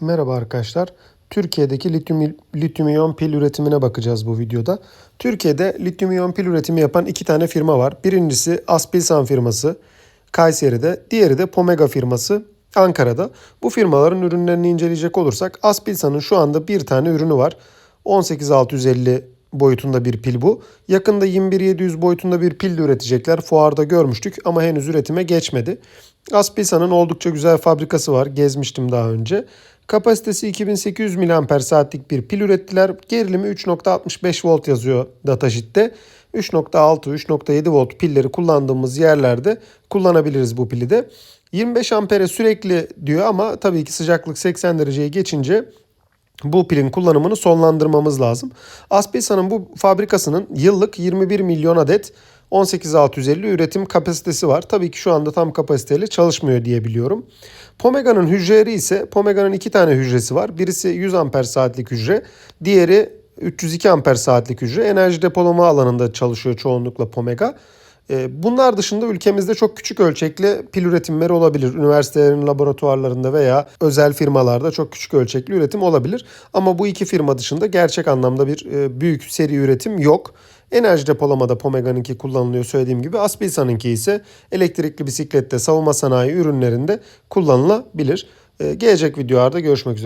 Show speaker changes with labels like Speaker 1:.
Speaker 1: Merhaba arkadaşlar. Türkiye'deki lityum, lityum iyon pil üretimine bakacağız bu videoda. Türkiye'de lityum iyon pil üretimi yapan iki tane firma var. Birincisi Aspilsan firması Kayseri'de, diğeri de Pomega firması Ankara'da. Bu firmaların ürünlerini inceleyecek olursak Aspilsan'ın şu anda bir tane ürünü var. 18650 boyutunda bir pil bu. Yakında 21700 boyutunda bir pil de üretecekler. Fuarda görmüştük ama henüz üretime geçmedi. Aspilsan'ın oldukça güzel fabrikası var. Gezmiştim daha önce. Kapasitesi 2800 mAh saatlik bir pil ürettiler. Gerilimi 3.65 volt yazıyor datasheet'te. 3.6, 3.7 volt pilleri kullandığımız yerlerde kullanabiliriz bu pili de. 25 ampere sürekli diyor ama tabii ki sıcaklık 80 dereceye geçince bu pilin kullanımını sonlandırmamız lazım. Aspilsan'ın bu fabrikasının yıllık 21 milyon adet 18650 üretim kapasitesi var. Tabii ki şu anda tam kapasiteyle çalışmıyor diye biliyorum. Pomega'nın hücreleri ise Pomega'nın iki tane hücresi var. Birisi 100 amper saatlik hücre, diğeri 302 amper saatlik hücre. Enerji depolama alanında çalışıyor çoğunlukla Pomega. Ee, Bunlar dışında ülkemizde çok küçük ölçekli pil üretimleri olabilir. Üniversitelerin laboratuvarlarında veya özel firmalarda çok küçük ölçekli üretim olabilir. Ama bu iki firma dışında gerçek anlamda bir e, büyük seri üretim yok. Enerji depolamada Pomega'nınki kullanılıyor söylediğim gibi. Aspilsan'ınki ise elektrikli bisiklette, savunma sanayi ürünlerinde kullanılabilir. Ee, Gelecek videolarda görüşmek üzere.